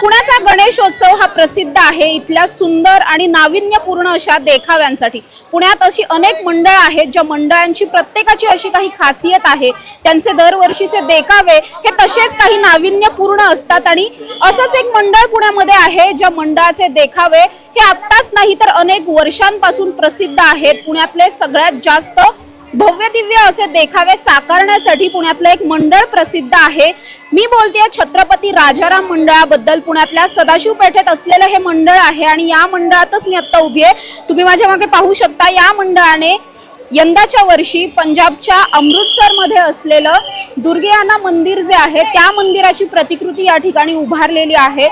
पुण्याचा गणेशोत्सव हा प्रसिद्ध आहे. इथल्या सुंदर आणि नाविन्यपूर्ण अशा देखाव्यांसाठी. पुण्यात अशी अनेक मंडळ आहेत ज्या मंडळांची प्रत्येकाची अशी काही खासियत आहे. त्यांचे दरवर्षीचे देखावे हे तसेच काही नाविन्यपूर्ण असतात आणि असंच एक मंडळ पुण्यामध्ये आहे ज्या मंडळाचे देखावे हे आत्ताच नाही तर अनेक वर्षांपासून प्रसिद्ध आहेत. पुण्यातले सगळ्यात जास्त भव्य दिव्य असे देखावे साकारण्यासाठी पुण्यातलं एक मंडळ प्रसिद्ध आहे. मी बोलते छत्रपती राजाराम मंडळाबद्दल. पुण्यातल्या सदाशिव पेठेत असलेलं हे मंडळ आहे आणि या मंडळातच मी आत्ता उभी आहे. तुम्ही माझ्या मागे पाहू शकता या मंडळाने यंदाच्या वर्षी पंजाबच्या अमृतसरमध्ये असलेलं दुर्गियाना मंदिर जे आहे त्या मंदिराची प्रतिकृती या ठिकाणी उभारलेली आहे.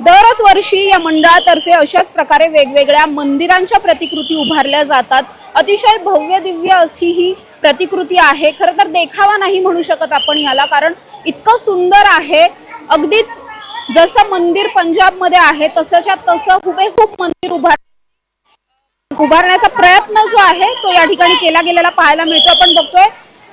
दरच वर्षी या मंडळातर्फे अशाच प्रकारे वेगवेगळ्या मंदिरांच्या प्रतिकृती उभारल्या जातात. अतिशय भव्य दिव्य अशी ही प्रतिकृती आहे. खरं तर देखावा नाही म्हणू शकत आपण याला कारण इतकं सुंदर आहे. अगदीच जसं मंदिर पंजाबमध्ये आहे तसंच्या तसं हुबेहूब मंदिर उभार उभारण्याचा प्रयत्न जो आहे तो या ठिकाणी केला गेलेला पाहायला मिळतो आपण बघतोय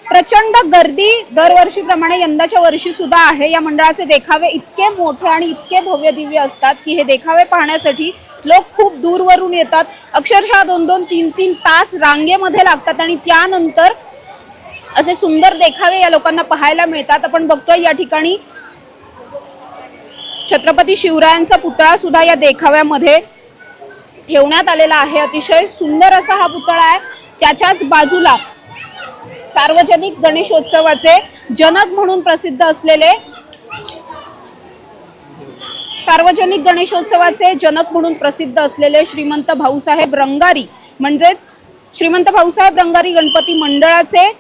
प्रचंड गर्दी दरवर्षीप्रमाणे यंदाच्या वर्षी सुद्धा आहे. या मंडळाचे देखावे इतके मोठे आणि इतके भव्य दिव्य असतात की हे देखावे पाहण्यासाठी लोक खूप दूरवरून येतात. अक्षरशः दोन दोन तीन तीन तास रांगेमध्ये लागतात आणि त्यानंतर असे सुंदर देखावे या लोकांना पाहायला मिळतात. आपण बघतोय या ठिकाणी छत्रपती शिवरायांचा पुतळा सुद्धा या देखाव्यामध्ये ठेवण्यात आलेला आहे. अतिशय सुंदर असा हा पुतळा आहे. त्याच्याच बाजूला सार्वजनिक गणेशोत्सवाचे जनक म्हणून प्रसिद्ध असलेले सार्वजनिक गणेशोत्सवाचे जनक म्हणून प्रसिद्ध असलेले श्रीमंत भाऊसाहेब रंगारी म्हणजेच श्रीमंत भाऊसाहेब रंगारी गणपती मंडळाचे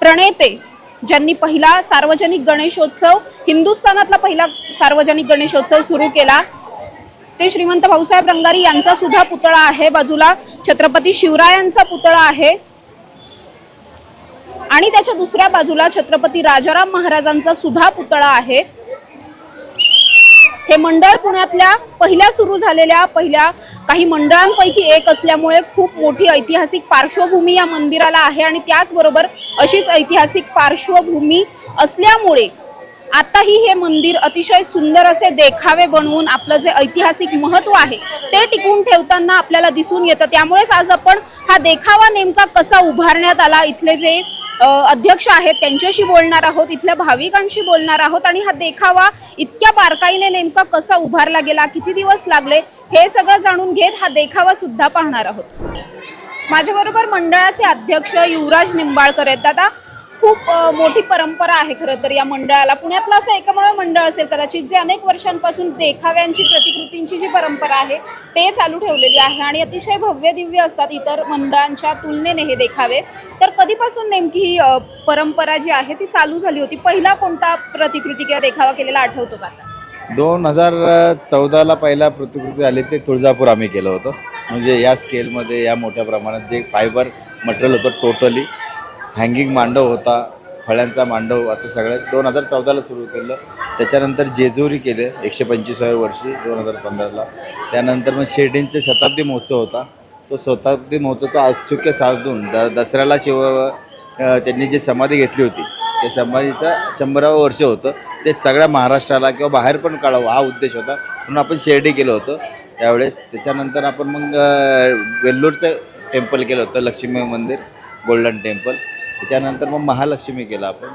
प्रणेते ज्यांनी पहिला सार्वजनिक गणेशोत्सव हिंदुस्थानातला पहिला सार्वजनिक गणेशोत्सव सुरू केला. ते श्रीमंत भाऊसाहेब रंगारी यांचा सुद्धा पुतळा आहे बाजूला. छत्रपती शिवरायांचा पुतळा आहे. आणि त्याच्या दुसऱ्या बाजूला छत्रपती राजाराम महाराजांचा सुद्धा पुतळा आहे. हे मंडळ पुण्यातल्या पहिल्या सुरू झालेल्या पहिल्या काही मंडळांपैकी एक असल्यामुळे खूप मोठी ऐतिहासिक पार्श्वभूमी या मंदिराला आहे आणि त्याचबरोबर अशीच ऐतिहासिक पार्श्वभूमी असल्यामुळे आताही हे मंदिर अतिशय सुंदर असे देखावे बनवून आपलं जे ऐतिहासिक महत्त्व आहे ते टिकवून ठेवताना आपल्याला दिसून येतं. त्यामुळेच आज आपण हा देखावा नेमका कसा उभारण्यात आला इथले जे अध्यक्ष आहेत त्यांच्याशी बोलणार आहोत इथल्या भाविकांशी बोलणार आहोत आणि हा देखावा इतक्या बारकाईने नेमका कसा उभारला गेला किती दिवस लागले हे सगळं जाणून घेत हा देखावा सुद्धा पाहणार आहोत. माझ्याबरोबर मंडळाचे अध्यक्ष युवराज निंबाळकर आहेत. दादा खूप मोठी परंपरा आहे खरं तर या मंडळाला. पुण्यातलं असं एकमेव मंडळ असेल कदाचित जे अनेक वर्षांपासून देखाव्यांची प्रतिकृतींची जी परंपरा आहे ते चालू ठेवलेली आहे आणि अतिशय भव्य दिव्य असतात इतर मंडळांच्या तुलनेने हे देखावे. तर कधीपासून नेमकी ही परंपरा जी आहे ती चालू झाली होती? पहिला कोणता प्रतिकृती किंवा देखावा केलेला आठवतो का दोन हजार चौदाला पहिला प्रतिकृती आली ते तुळजापूर आम्ही केलं होतं. म्हणजे या स्केलमध्ये या मोठ्या प्रमाणात जे फायबर मटेरियल होतं टोटली हँगिंग मांडव होता फळ्यांचा मांडव असं सगळ्याच दोन हजार चौदाला सुरू केलं. त्याच्यानंतर जेजुरी केले एकशे पंचवीसाव्या वर्षी दोन हजार पंधराला. त्यानंतर मग शिर्डींचा शताब्दी महोत्सव होता. तो शताब्दी महोत्सवचा औत्सुक्य साधून द दसऱ्याला शिव त्यांनी जी समाधी घेतली होती त्या समाधीचं शंभरावं वर्ष होतं. ते सगळ्या महाराष्ट्राला किंवा बाहेर पण काढावं हा उद्देश होता. म्हणून आपण शिर्डी केलं होतं. त्यावेळेस त्याच्यानंतर आपण मग वेल्लोरचं टेम्पल केलं होतं लक्ष्मी मंदिर गोल्डन टेम्पल. त्याच्यानंतर मग महालक्ष्मी केलं आपण.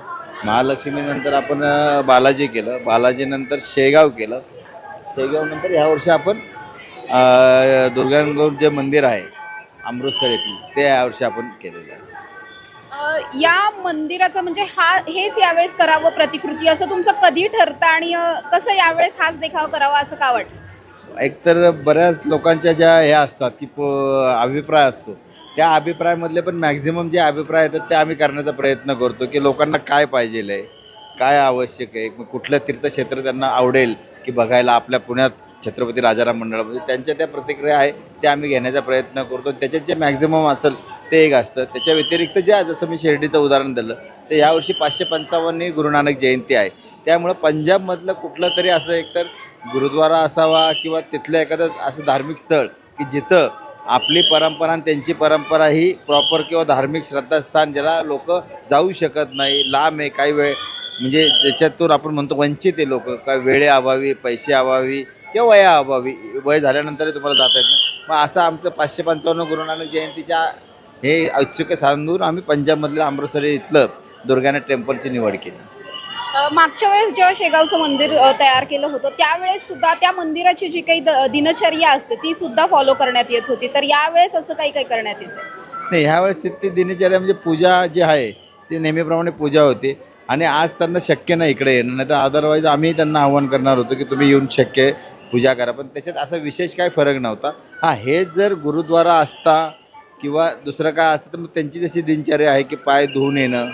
महालक्ष्मीनंतर आपण बालाजी केलं. बालाजीनंतर शेगाव केलं. शेगावनंतर ह्या वर्षी आपण अ, दुर्गांगौर जे मंदिर आहे अमृतसर येथील ते यावर्षी आपण केलेलं आहे. या मंदिराचं म्हणजे हा हेच यावेळेस करावं प्रतिकृती असं तुमचं कधी ठरतं आणि कसं यावेळेस हाच देखावा करावा असं का वाटलं एकतर बऱ्याच लोकांच्या ज्या हे असतात की प अभिप्राय असतो. त्या अभिप्रायामधले पण मॅक्झिमम जे अभिप्राय येतात ते आम्ही करण्याचा प्रयत्न करतो की लोकांना काय पाहिजे आहे काय आवश्यक आहे मग कुठलं तीर्थक्षेत्र त्यांना आवडेल की बघायला आपल्या पुण्यात छत्रपती राजाराम मंडळामध्ये. त्यांच्या त्या प्रतिक्रिया आहे त्या आम्ही घेण्याचा प्रयत्न करतो. त्याच्यात जे मॅक्झिमम असेल ते एक असतं. त्याच्या व्यतिरिक्त जे जसं मी शिर्डीचं उदाहरण दिलं तर यावर्षी पाचशे पंचावन्नही गुरुनानक जयंती आहे. त्यामुळं पंजाबमधलं कुठलं तरी असं एकतर गुरुद्वारा असावा किंवा तिथलं एखादं असं धार्मिक स्थळ की जिथं आपली परंपरा आणि त्यांची परंपरा ही प्रॉपर किंवा धार्मिक श्रद्धास्थान ज्याला लोक जाऊ शकत नाही लांब आहे काही वेळ म्हणजे ज्याच्यातून आपण म्हणतो वंचित आहे लोक काय वेळे अभावी पैसे अभावी किंवा वया अभावी वय झाल्यानंतरही तुम्हाला जाता येत नाही. मग असं आमचं पाचशे पंचावन्न गुरु नानक जयंतीच्या हे औत्सुक्य साधून आम्ही पंजाबमधल्या अमृतसर इथलं दुर्गाने टेम्पलची निवड केली. मागच्या वेळेस जेव्हा शेगावचं मंदिर तयार केलं होतं त्यावेळेस सुद्धा त्या मंदिराची जी काही द- दिनचर्या असते ती सुद्धा फॉलो करण्यात येत होती. तर यावेळेस असं काही काही करण्यात येतं? नाही ह्यावेळेस ती दिनचर्या म्हणजे पूजा जी आहे ती नेहमीप्रमाणे पूजा होती. आणि आज त्यांना शक्य नाही इकडे येणं. नाही तर अदरवाईज आम्ही त्यांना आव्हान करणार होतो की तुम्ही येऊन शक्य पूजा करा. पण त्याच्यात असा विशेष काय फरक नव्हता. हां हे जर गुरुद्वारा असता किंवा दुसरं काय असतं तर मग त्यांची जशी दिनचर्या आहे की पाय धुवून येणं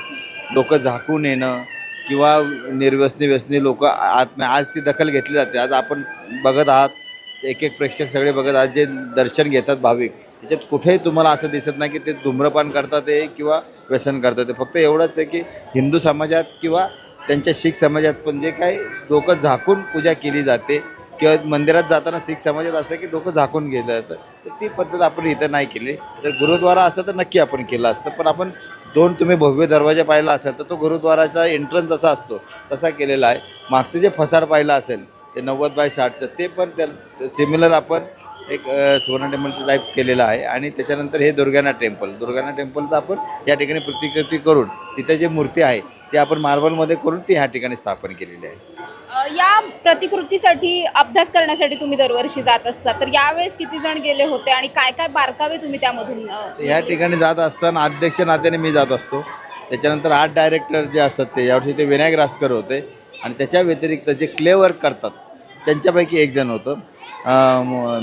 डोकं झाकून येणं किंवा निर्व्यसनी व्यसनी लोक आत आज ती दखल घेतली जाते. आज आपण बघत आहात एक एक प्रेक्षक सगळे बघत आहात जे दर्शन घेतात भाविक. त्याच्यात कुठेही तुम्हाला असं दिसत नाही की ते धूम्रपान करतात हे किंवा व्यसन करतात ते. फक्त एवढंच आहे की हिंदू समाजात किंवा त्यांच्या शीख समाजात पण जे काही लोकं झाकून पूजा केली जाते किंवा मंदिरात जाताना शीख समाजात असं की डोकं झाकून गेलं जातं तर ती पद्धत आपण इथं नाही केली. तर गुरुद्वारा असं तर नक्की आपण केलं असतं. पण आपण दोन तुम्ही भव्य दरवाजा पाहिला असेल तर तो गुरुद्वाराचा एंट्रन्स जसा असतो तसा केलेला आहे. मागचं जे फसाड पाहिलं असेल ते नव्वद बाय साठचं ते पण त्या सिमिलर आपण एक सुवर्ण टेम्पलचं टाईप केलेलं आहे. आणि त्याच्यानंतर हे दुर्गाना टेम्पल दुर्गाना टेम्पलचं आपण या ठिकाणी प्रतिकृती करून तिथे जी मूर्ती आहे ती आपण मार्बलमध्ये करून ती ह्या ठिकाणी स्थापन केलेली आहे. या प्रतिकृतीसाठी अभ्यास करण्यासाठी तुम्ही दरवर्षी जात असता. तर यावेळेस किती जण गेले होते आणि काय काय बारकावे तुम्ही त्यामधून म्हणजे या ठिकाणी जात असताना अध्यक्ष नात्याने मी जात असतो. त्याच्यानंतर आर्ट डायरेक्टर जे असतात ते यावर्षी ते विनायक रासकर होते. आणि त्याच्या व्यतिरिक्त जे क्ले वर्क करतात त्यांच्यापैकी एक जण होतं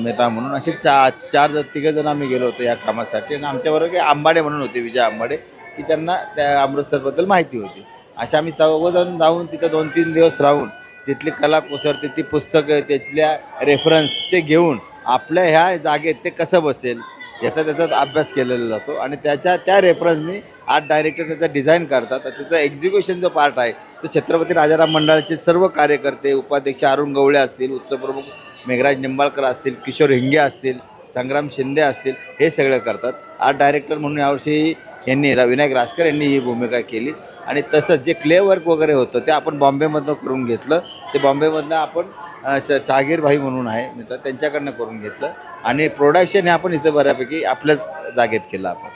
मेहता म्हणून. असे चा चार जण आम्ही गेलो होतो या कामासाठी. आणि आमच्याबरोबर काही आंबाडे म्हणून होते विजय आंबाडे की त्यांना त्या अमृतसरबद्दल माहिती होती. अशा आम्ही चौघजण जाऊन तिथं दोन तीन दिवस राहून तिथली कला कोसरते ती पुस्तकं तिथल्या रेफरन्सचे घेऊन आपल्या ह्या जागेत ते कसं बसेल याचा त्याचा अभ्यास केलेला जातो. आणि त्याच्या त्या रेफरन्सनी आर्ट डायरेक्टर त्याचं डिझाईन करतात. त्याचा एक्झिक्युशन जो पार्ट आहे तो छत्रपती राजाराम मंडळाचे सर्व कार्यकर्ते उपाध्यक्ष अरुण गवळे असतील उच्चप्रमुख मेघराज निंबाळकर असतील किशोर हिंगे असतील संग्राम शिंदे असतील हे सगळं करतात. आर्ट डायरेक्टर म्हणून यावर्षी यांनी विनायक रासकर यांनी ही भूमिका केली. आणि तसंच जे क्ले वर्क वगैरे होतं ते आपण बॉम्बेमधनं करून घेतलं. ते बॉम्बेमधनं आपण स सागीर भाई म्हणून आहे मित्र त्यांच्याकडनं करून घेतलं. आणि प्रोडक्शन हे आपण इथं बऱ्यापैकी आपल्याच जागेत केलं आपण.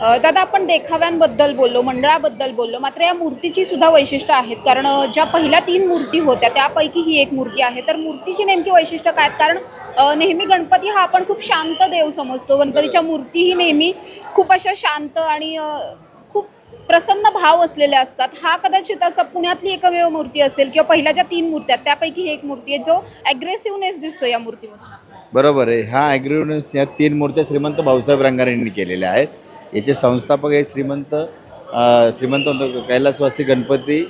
दादा आपण देखाव्यांबद्दल बोललो मंडळाबद्दल बोललो. मात्र या मूर्तीची सुद्धा वैशिष्ट्य आहेत. कारण ज्या पहिल्या तीन मूर्ती होत्या त्यापैकी ही एक मूर्ती आहे. तर मूर्तीची नेमकी वैशिष्ट्य काय आहेत? कारण नेहमी गणपती हा आपण खूप शांत देव समजतो. गणपतीच्या मूर्ती ही नेहमी खूप अशा शांत आणि खूप प्रसन्न भाव असलेले असतात. हा कदाचित असं पुण्यातली एकमेव मूर्ती असेल किंवा पहिल्या ज्या तीन मूर्ती आहेत त्यापैकी ही एक मूर्ती आहे जो ॲग्रेसिव्हनेस दिसतो या मूर्तीमध्ये बरोबर आहे. हा ॲग्रिव्हन्स या तीन मूर्त्या श्रीमंत भाऊसाहेब रंगारेंनी केलेल्या आहेत. याचे संस्थापक हे श्रीमंत श्रीमंत म्हणतो कैलासवासी गणपती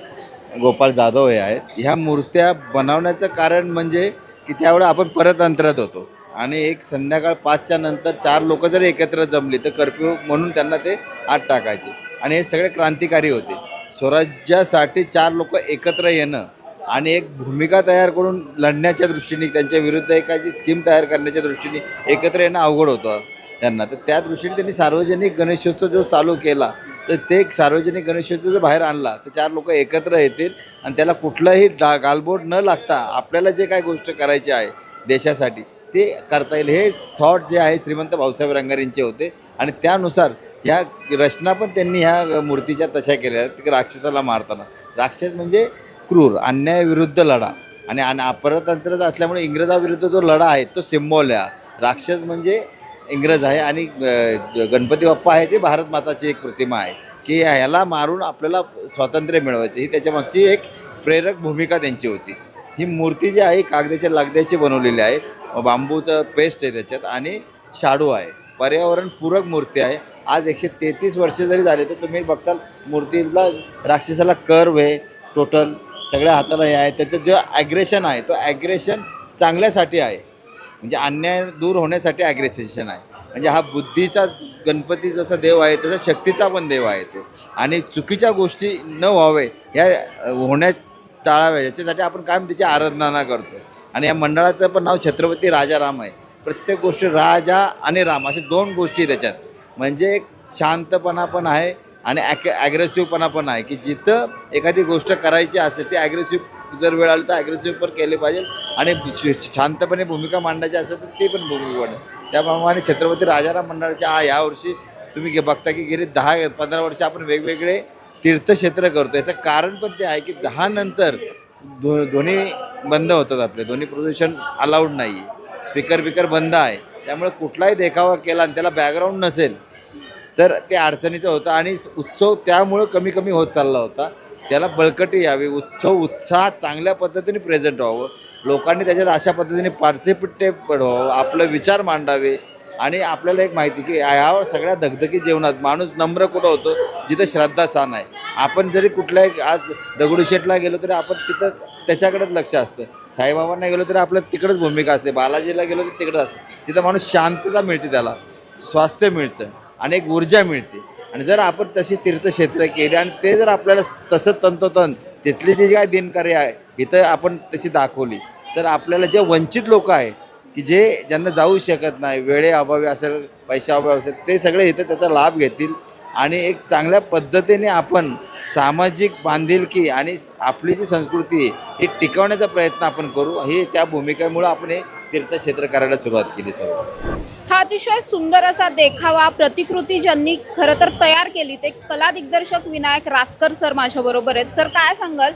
गोपाळ जाधव हे आहेत. ह्या मूर्त्या बनवण्याचं कारण म्हणजे की त्यावेळेला आपण परत अंतरात होतो. आणि एक संध्याकाळ पाचच्या नंतर चार लोक जर एकत्र जमली तर कर्फ्यू म्हणून त्यांना ते आत टाकायचे. आणि हे सगळे क्रांतिकारी होते. स्वराज्यासाठी चार लोक एकत्र येणं आणि एक भूमिका तयार करून लढण्याच्या दृष्टीने त्यांच्या विरुद्ध एखादी स्कीम तयार करण्याच्या दृष्टीने एकत्र येणं अवघड होतं. त्यांना. तर त्या दृष्टीने त्यांनी सार्वजनिक गणेशोत्सव जो चालू केला तर ते एक सार्वजनिक गणेशोत्सव जर बाहेर आणला तर चार लोक एकत्र येतील आणि त्याला कुठलंही डा गालबोट न लागता आपल्याला जे काय गोष्ट करायची आहे देशासाठी ते करता येईल. हे थॉट जे आहे श्रीमंत भाऊसाहेब रंगारींचे होते आणि त्यानुसार ह्या रचना पण त्यांनी ह्या मूर्तीच्या तशा केल्या आहेत की राक्षसाला मारताना. राक्षस म्हणजे क्रूर अन्यायाविरुद्ध लढा आणि आणि अपरतंत्र असल्यामुळे इंग्रजाविरुद्ध जो लढा आहे तो सिम्बॉल आहे राक्षस म्हणजे इंग्रज आहे आणि गणपती बाप्पा आहे ते भारत माताची एक प्रतिमा आहे की ह्याला मारून आपल्याला स्वातंत्र्य मिळवायचं. ही त्याच्यामागची एक प्रेरक भूमिका त्यांची होती. ही मूर्ती जी आहे कागदाच्या लागद्याची बनवलेली आहे. बांबूचं पेस्ट आहे त्याच्यात आणि शाडू आहे. पर्यावरणपूरक मूर्ती आहे. आज एकशे तेहतीस वर्ष जरी झाले तर तुम्ही बघताल मूर्तीला राक्षसाला कर्व आहे टोटल सगळ्या हाताला हे आहे. त्याचं जे ॲग्रेशन आहे तो ॲग्रेशन चांगल्यासाठी आहे. म्हणजे अन्याय दूर होण्यासाठी ॲग्रेसेशन आहे. म्हणजे हा बुद्धीचा गणपती जसा देव आहे तसा शक्तीचा पण देव आहे तो. आणि चुकीच्या गोष्टी न व्हावे या होण्या टाळाव्या याच्यासाठी आपण कायम त्याची आराधना करतो. आणि या मंडळाचं पण नाव छत्रपती राजा राम आहे. प्रत्येक गोष्ट राजा आणि राम अशा दोन गोष्टी त्याच्यात. म्हणजे एक शांतपणा पण आहे आणि ॲक ॲग्रेसिव्हपणा पण आहे. की जिथं एखादी गोष्ट करायची असेल ती ॲग्रेसिव्ह जर वेळ आली तर ॲग्रेसिव्ह पण केले पाहिजे. आणि शांतपणे भूमिका मांडायची असेल तर ते पण भूमिका मांड त्याप्रमाणे छत्रपती राजाराम मंडळाच्या हा यावर्षी तुम्ही बघता की गेली दहा पंधरा वर्ष आपण वेगवेगळे तीर्थक्षेत्र करतो. याचं कारण पण ते आहे की दहा नंतर धो ध्वनी बंद होतात आपले. ध्वनी प्रदूषण अलाउड नाही आहे स्पीकर बिकर बंद आहे. त्यामुळे कुठलाही देखावा केला आणि त्याला बॅकग्राऊंड नसेल तर ते अडचणीचं होतं. आणि उत्सव त्यामुळं कमी कमी होत चालला होता. त्याला बळकटी यावी. उत्सव उत्साह चांगल्या पद्धतीने प्रेझेंट व्हावं. लोकांनी त्याच्यात अशा पद्धतीने पार्टिसिपेट व्हावं. आपले विचार मांडावे. आणि आपल्याला एक माहिती की ह्या सगळ्या धगधगी जेवणात माणूस नम्र कुठं होतो? जिथं श्रद्धा श्रद्धास्थान आहे. आपण जरी कुठल्याही आज दगडूशेठला गेलो तरी आपण तिथं त्याच्याकडेच लक्ष असतं. साईबाबांना गेलो तरी आपल्या तिकडंच भूमिका असते. बालाजीला गेलो तर तिकडं असतं. तिथं माणूस शांतता मिळते त्याला. स्वास्थ्य मिळतं. आणि एक ऊर्जा मिळते. आणि जर आपण तशी तीर्थक्षेत्र केली आणि ते जर आपल्याला तसं तंतोतंत तिथली जी काय दिनकार्य आहे इथं आपण तशी दाखवली तर आपल्याला जे वंचित लोक आहे की जे ज्यांना जाऊ शकत नाही वेळे अभावी असेल पैशाअभावी असेल ते सगळे इथं त्याचा लाभ घेतील. आणि एक चांगल्या पद्धतीने आपण सामाजिक बांधिलकी आणि आपली जी संस्कृती आहे ही टिकवण्याचा प्रयत्न आपण करू. हे त्या भूमिकेमुळं आपण हे तीर्थक्षेत्र करायला सुरुवात केली सर्व हा अतिशय सुंदर असा देखावा प्रतिकृती ज्यांनी खरं तर तयार केली ते कला दिग्दर्शक विनायक रासकर सर माझ्याबरोबर आहेत. सर काय सांगाल?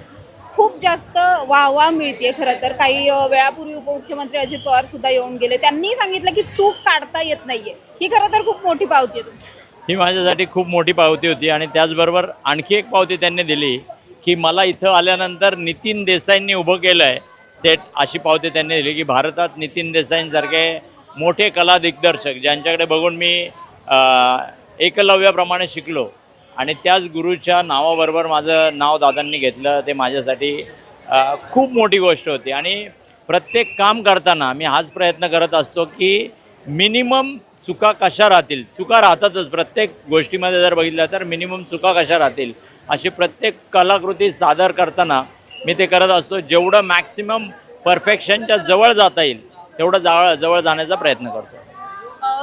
खूप जास्त वाहवा मिळते खरं तर. काही वेळापूर्वी उपमुख्यमंत्री अजित पवार सुद्धा येऊन गेले. त्यांनी सांगितलं की चूक काढता येत नाहीये. ही खरं तर खूप मोठी पावती आहे तुम्ही ही माझ्यासाठी खूप मोठी पावती होती आणि त्याचबरोबर आणखी एक पावती त्यांनी दिली की मला इथं आल्यानंतर नितीन देसाईंनी उभं केलं आहे सेट अशी पावती त्यांनी दिली की भारतात नितीन देसाईंसारखे मोठे कला दिग्दर्शक ज्यांच्याकडे बघून मी एकलव्याप्रमाणे शिकलो आणि त्याच गुरुच्या नावाबरोबर माझं नाव दादांनी घेतलं ते माझ्यासाठी खूप मोठी गोष्ट होती. आणि प्रत्येक काम करताना मी हाच प्रयत्न करत असतो की मिनिमम चुका कशा राहतील? चुका राहतातच. प्रत्येक गोष्टीमध्ये जर बघितलं तर मिनिमम चुका कशा राहतील? अशी प्रत्येक कलाकृती सादर करताना मी ते करत असतो जेवढं मॅक्सिमम परफेक्शनच्या जवळ जाता येईल तेवढं जवळ जवळ जाण्याचा प्रयत्न करतो.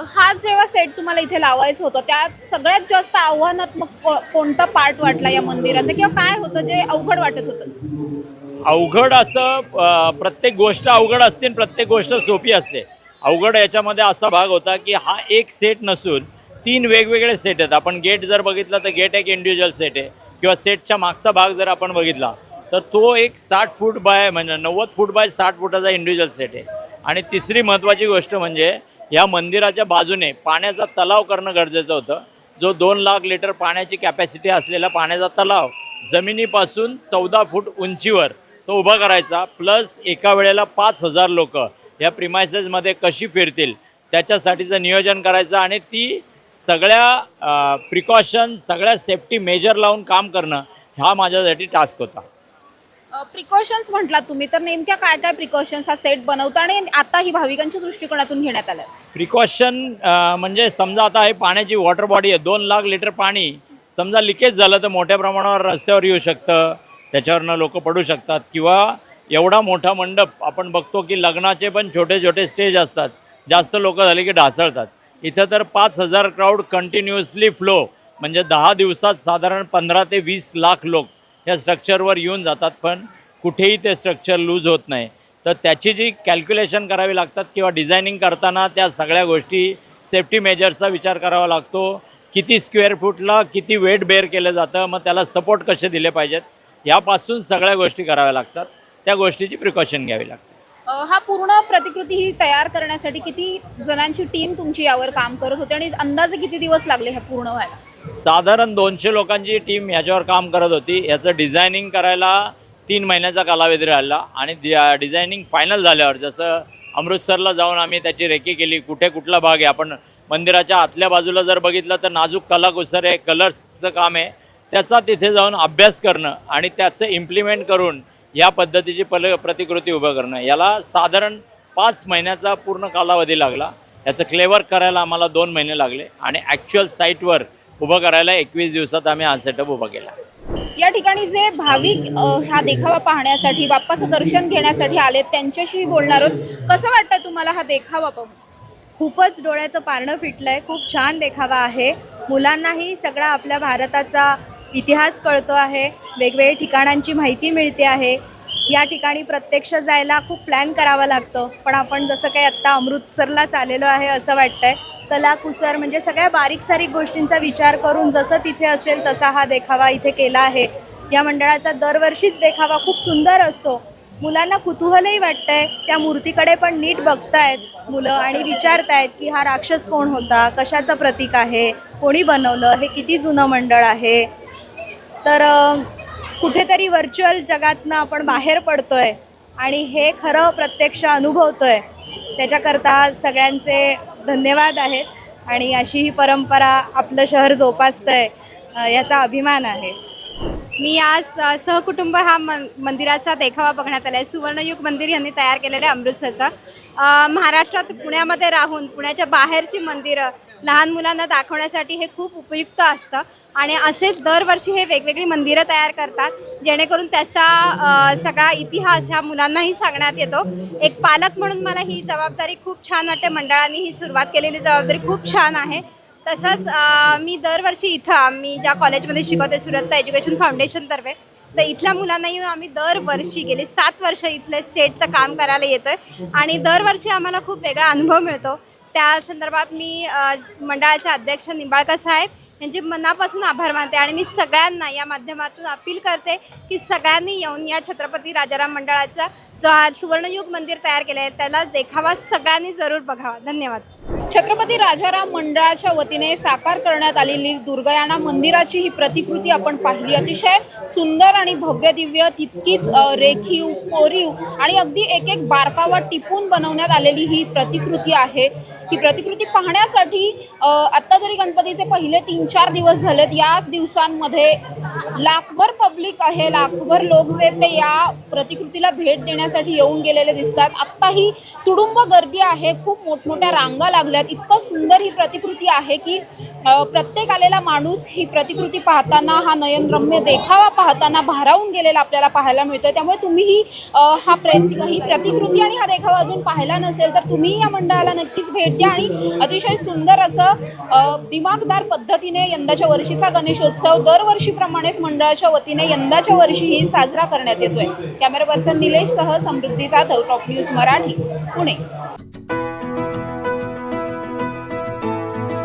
हा जेव्हा सेट तुम्हाला इथे लावायचं होतं त्यात सगळ्यात जास्त आव्हानात्मक कोणता पार्ट वाटला या मंदिराचा? किंवा काय होतं जे अवघड वाटत होतं? अवघड असं प्रत्येक गोष्ट अवघड असते आणि प्रत्येक गोष्ट सोपी असते. अवघड याच्यामध्ये असा भाग होता की हा एक सेट नसून तीन वेगवेगळे सेट आहेत. आपण गेट जर बघितलं तर गेट एक इंडिव्हिज्युअल सेट आहे. किंवा सेटच्या मागचा भाग जर आपण बघितला तर तो एक साठ फूट बाय म्हणजे नव्वद फूट बाय साठ फुटाचा इंडिव्हिज्युअल सेट आहे. आणि तिसरी महत्त्वाची गोष्ट म्हणजे या मंदिराच्या बाजूने पाण्याचा तलाव करणं गरजेचं होतं. जो दोन लाख लिटर पाण्याची कॅपॅसिटी असलेला पाण्याचा तलाव जमिनीपासून चौदा फूट उंचीवर तो उभा करायचा प्लस एका वेळेला पाच हजार लोक. या प्रिमायसेसमध्ये कशी फिरतील त्याच्यासाठीचं नियोजन करायचं आणि ती सगळ्या प्रिकॉशन सगळ्या सेफ्टी मेजर लावून काम करणं हा माझ्यासाठी टास्क होता. प्रिकॉशन्स म्हटलात तुम्ही तर नेमक्या काय काय प्रिकॉशन्स हा सेट बनवता आणि आता ही भाविकांच्या दृष्टिकोनातून घेण्यात आलं? प्रिकॉशन म्हणजे समजा आता हे पाण्याची वॉटर बॉडी आहे दोन लाख लिटर पाणी समजा लिकेज झालं तर मोठ्या प्रमाणावर रस्त्यावर येऊ शकतं त्याच्यावरनं लोक पडू शकतात किंवा एवढा मोठा मंडप आपण बघतो की लग्नाचे पण छोटे छोटे स्टेज असतात. जास्त लोक झाले की ढासळतात. इथं तर पाच हजार क्राऊड कंटिन्युअसली फ्लो म्हणजे दहा दिवसात साधारण पंधरा ते वीस लाख लोक या स्ट्रक्चरवर येऊन जातात. पण कुठेही ते स्ट्रक्चर लूज होत नाही. तर त्याची जी कॅल्क्युलेशन करावी लागतात किंवा डिझायनिंग करताना त्या सगळ्या गोष्टी सेफ्टी मेजर्सचा विचार करावा लागतो. किती स्क्वेअर फूटला किती वेट बेअर केलं जातं मग त्याला सपोर्ट कसे दिले पाहिजेत? यापासून सगळ्या गोष्टी कराव्या लागतात. त्या गोष्टीची प्रिकॉशन घ्यावी लागते. हा पूर्ण प्रतिकृती ही तयार करण्यासाठी किती जणांची टीम तुमची यावर काम करत होती आणि अंदाजे किती दिवस लागले ह्या पूर्ण व्हायला? साधारण दोनशे लोकांची टीम याच्यावर काम करत होती. याचं डिझायनिंग करायला तीन महिन्याचा कालावधी राहिला आणि डिझायनिंग फायनल झाल्यावर जसं अमृतसरला जाऊन आम्ही त्याची रेकी केली कुठे कुठला भाग आहे आपण मंदिराच्या आतल्या बाजूला जर बघितलं तर नाजूक कलाकुसर आहे कलर्सचं काम आहे. त्याचा तिथे जाऊन अभ्यास करणं आणि त्याचं इम्प्लिमेंट करून या पद्धतीची पल प्रतिकृती उभं करणं. याला साधारण पाच महिन्याचा पूर्ण कालावधी लागला. याचं क्लेवर करायला आम्हाला दोन महिने लागले आणि ॲक्च्युअल साईटवर उभं करायला एकवीस दिवसात आम्ही हा सेटअप उभा केला. या ठिकाणी जे भाविक हा देखावा पाहण्यासाठी बाप्पाचं दर्शन घेण्यासाठी आलेत त्यांच्याशी बोलणार आहोत. कसं वाटतं तुम्हाला हा देखावा पाहून? खूपच डोळ्याचं पारणं फिटलंय. खूप छान देखावा आहे. मुलांनाही सगळा आपल्या भारताचा इतिहास कळतो आहे वेगवेगळ्या ठिकाणांची माहिती मिळते आहे. या ठिकाणी प्रत्यक्ष जायला खूप प्लॅन करावा लागतं. पण आपण जसं काही आत्ता अमृतसरलाच आलेलो आहे असं वाटतंय. कला कुसर म्हणजे सगळ्या बारीक सारीक गोष्टींचा विचार करून जसं तिथे असेल तसा हा देखावा इथे केला आहे. या मंडळाचा दरवर्षीच देखावा खूप सुंदर असतो. मुलांना कुतूहलही वाटतंय. त्या मूर्तीकडे पण नीट बघतायत मुलं आणि विचारतायत की हा राक्षस कोण होता? कशाचं प्रतीक आहे? कोणी बनवलं? हे किती जुनं मंडळ आहे? तर कुठेतरी व्हर्च्युअल जगातनं आपण बाहेर पडतोय आणि हे खरं प्रत्यक्ष अनुभवतोय. त्याच्याकरता सगळ्यांचे धन्यवाद आहेत आणि अशी ही परंपरा आपलं शहर जोपासतंय आहे याचा अभिमान आहे. मी आज सहकुटुंब हा मन मंदिराचा देखावा बघण्यात आला आहे सुवर्णयुग मंदिर यांनी तयार केलेलं आहे अमृतसरचा. महाराष्ट्रात पुण्यामध्ये राहून पुण्याच्या बाहेरची मंदिरं लहान मुलांना दाखवण्यासाठी हे खूप उपयुक्त असतं. आणि असेच दरवर्षी हे वेगवेगळी मंदिरं तयार करतात जेणेकरून त्याचा सगळा इतिहास ह्या मुलांनाही सांगण्यात येतो. एक पालक म्हणून मला ही जबाबदारी खूप छान वाटते. मंडळाने ही सुरुवात केलेली जबाबदारी खूप छान आहे. तसंच मी दरवर्षी इथं मी ज्या कॉलेजमध्ये शिकवते सुरत्ता एज्युकेशन फाउंडेशनतर्फे तर इथल्या मुलांनाही आम्ही दरवर्षी गेले सात वर्ष इथले सेटचं काम करायला येतोय. आणि दरवर्षी आम्हाला खूप वेगळा अनुभव मिळतो. त्या संदर्भात मी मंडळाचे अध्यक्ष निंबाळकर साहेब यांचे मनापासून आभार मानते आणि मी सगळ्यांना या माध्यमातून अपील करते की सगळ्यांनी येऊन या छत्रपती राजाराम मंडळाचा जो हा सुवर्णयुग मंदिर तयार केलं आहे त्याला देखावा सगळ्यांनी जरूर बघावा. धन्यवाद. छत्रपती राजाराम मंडळाच्या वतीने साकार करण्यात आलेली दुर्गयाना मंदिराची ही प्रतिकृती आपण पाहिली. अतिशय सुंदर आणि भव्य दिव्य तितकीच रेखीव कोरीव आणि अगदी एक एक बारकावा टिपून बनवण्यात आलेली ही प्रतिकृती आहे. ही प्रतिकृती पाहण्यासाठी आत्ता तरी गणपतीचे पहिले तीन चार दिवस झालेत. याच दिवसांमध्ये लाखभर पब्लिक आहे लाखभर लोक जे ते या प्रतिकृतीला भेट देण्यासाठी येऊन गेलेले दिसतात. आत्ताही तुडुंब गर्दी आहे खूप मोठमोठ्या रांगा लागल्यात. इतकं सुंदर ही प्रतिकृती आहे की प्रत्येक आलेला माणूस ही प्रतिकृती पाहताना हा नयनरम्य देखावा पाहताना भारावून गेलेला आपल्याला पाहायला मिळतोय. त्यामुळे तुम्हीही हा प्रयत्न ही प्रतिकृती आणि हा देखावा अजून पाहिला नसेल तर तुम्ही या मंडळाला नक्कीच भेट द्या आणि अतिशय सुंदर असं दिमागदार पद्धतीने यंदाच्या वर्षीचा गणेशोत्सव दरवर्षीप्रमाणेच मंडळाच्या वतीने यंदाच्या वर्षीही साजरा करण्यात येतोय. कॅमेरा पर्सन निलेश सह समृद्धी जाधव टॉप न्यूज मराठी पुणे.